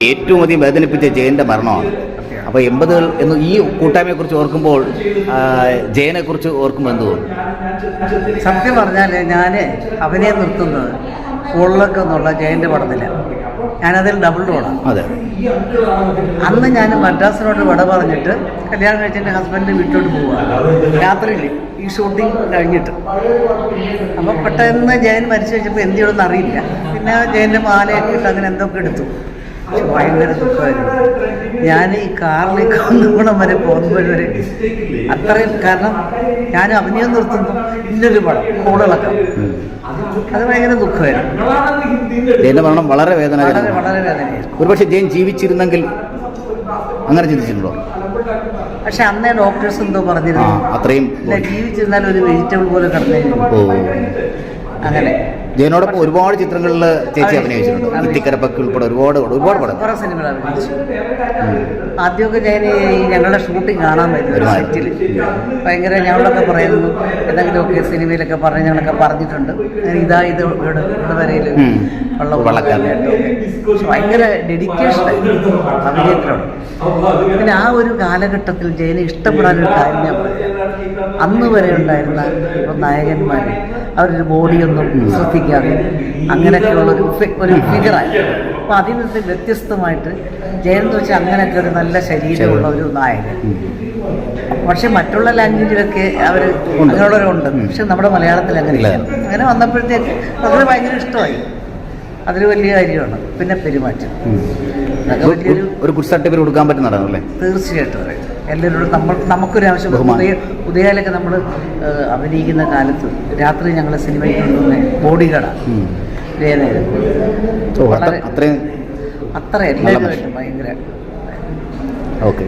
ഏറ്റവും അധികം വേദനിപ്പിച്ച ജയന്റെ മരണമാണ്. അപ്പോൾ എൺപതുകൾ എന്ന് ഈ കൂട്ടായ്മയെക്കുറിച്ച് ഓർക്കുമ്പോൾ ജയനെ കുറിച്ച് ഓർക്കുമ്പോൾ എന്ത് തോന്നുന്നു സത്യം പറഞ്ഞാൽ ഞാൻ അഭിനയം നിർത്തുന്നത് ഉള്ളൊക്കെ എന്നുള്ള ജയന്റെ പടത്തിലാണ് ഞാനതിൽ ഡബിൾ റോളാണ് അതെ. അന്ന് ഞാൻ മദ്രാസിനോട് വിട പറഞ്ഞിട്ട് കല്യാണം കഴിച്ചിട്ട് ഹസ്ബൻഡ് വീട്ടിലോട്ട് പോവുക. രാത്രിയിൽ ഈ ഷൂട്ടിംഗ് കഴിഞ്ഞിട്ട്. അപ്പോൾ പെട്ടെന്ന് ജയൻ മരിച്ചു കഴിഞ്ഞപ്പോൾ എന്ത് ചെയ്യണമെന്ന് അറിയില്ല. പിന്നെ ജയന്റെ മാലയൊക്കെ ഇട്ട് അങ്ങനെ എന്തൊക്കെ എടുത്തു. ഭയങ്കര ദുഃഖമായിരുന്നു. ഞാൻ ഈ കാറിലേക്ക് ഒന്നുകൂടം വരെ പോകുമ്പോഴൊരു അത്രയും കാരണം ഞാൻ അഭിനയം നിർത്തുന്നു ഇന്നൊരു പടം കൂടുതലൊക്കെ അത് ഭയങ്കര ദുഃഖമായിരുന്നു. ജയന്റെ മരണം വളരെ വേദന വളരെ വേദനയായിരുന്നു. ഒരുപക്ഷെ ജയൻ ജീവിച്ചിരുന്നെങ്കിൽ അങ്ങനെ ചിന്തിച്ചിട്ടുണ്ടോ? പക്ഷെ അന്നേ ഡോക്ടേഴ്സ് എന്തോ പറഞ്ഞിരുന്നു. അത്രയും ജീവിച്ചിരുന്നാൽ ഒരു വെജിറ്റബിൾ പോലെ കിടന്നു അങ്ങനെ. ജയനോടൊപ്പം ഒരുപാട് ചിത്രങ്ങളിൽ ചേച്ചി അഭിനയിച്ചിട്ടുണ്ട്. ഇത്തിക്കരപ്പൊക്കെ ഉൾപ്പെടെ ഒരുപാട് ഒരുപാട് പടം കുറേ സിനിമകൾ അഭിനയിച്ചു. ആദ്യമൊക്കെ ഞാൻ ഈ ഞങ്ങളുടെ ഷൂട്ടിംഗ് കാണാൻ പറ്റും ഒരുപാട്. സെറ്റിൽ ഭയങ്കര ഞങ്ങളൊക്കെ പറയുന്നു എന്തെങ്കിലുമൊക്കെ സിനിമയിലൊക്കെ പറഞ്ഞ് ഞങ്ങളൊക്കെ പറഞ്ഞിട്ടുണ്ട്. ഇതാ ഇത് ഇവിടെ ഇവിടെ വരയിൽ. ഭയങ്കര ഡെഡിക്കേഷൻ അഭിനയത്തിലാണ് പിന്നെ ആ ഒരു കാലഘട്ടത്തിൽ ജയനെ ഇഷ്ടപ്പെടാനൊരു കാര്യം ഞാൻ പറയാം. അന്ന് വരെ ഉണ്ടായിരുന്ന ഇപ്പം നായകന്മാർ അവരൊരു ബോഡിയൊന്നും ശ്രദ്ധിക്കാതെ അങ്ങനെയൊക്കെയുള്ള ഒരു ഒരു ഫിഗറായി അപ്പോൾ അതിൽ നിന്ന് വ്യത്യസ്തമായിട്ട് ജയൻ വെച്ചാൽ അങ്ങനെയൊക്കെ ഒരു നല്ല ശരീരമുള്ള ഒരു നായകൻ. പക്ഷെ മറ്റുള്ള ലാംഗ്വേജിലൊക്കെ അവർ അങ്ങനെയുള്ളവരുണ്ട് പക്ഷെ നമ്മുടെ മലയാളത്തിൽ അങ്ങനെ ഇല്ല. ഇല്ല. അങ്ങനെ വന്നപ്പോഴത്തേക്ക് അവർ ഭയങ്കര ഇഷ്ടമായി. അതൊരു വലിയ കാര്യമാണ്. പിന്നെ പെരുമാറ്റം. ഒരു ഗുഡ് സർട്ടിഫിക്കറ്റ് കൊടുക്കാൻ പറ്റുന്ന നടനല്ലേ തീർച്ചയായിട്ടും അതെ. എല്ലാവരോടും നമ്മൾ നമുക്കൊരു ആവശ്യം പുതിയ ഉദയ ഉദയാലൊക്കെ നമ്മൾ അഭിനയിക്കുന്ന കാലത്ത് രാത്രി ഞങ്ങൾ സിനിമയ്ക്ക് കൊണ്ടുവന്ന ബോഡി അത്രയും അത്ര എല്ലാവരുമായിട്ടും ഭയങ്കര ഓക്കെ.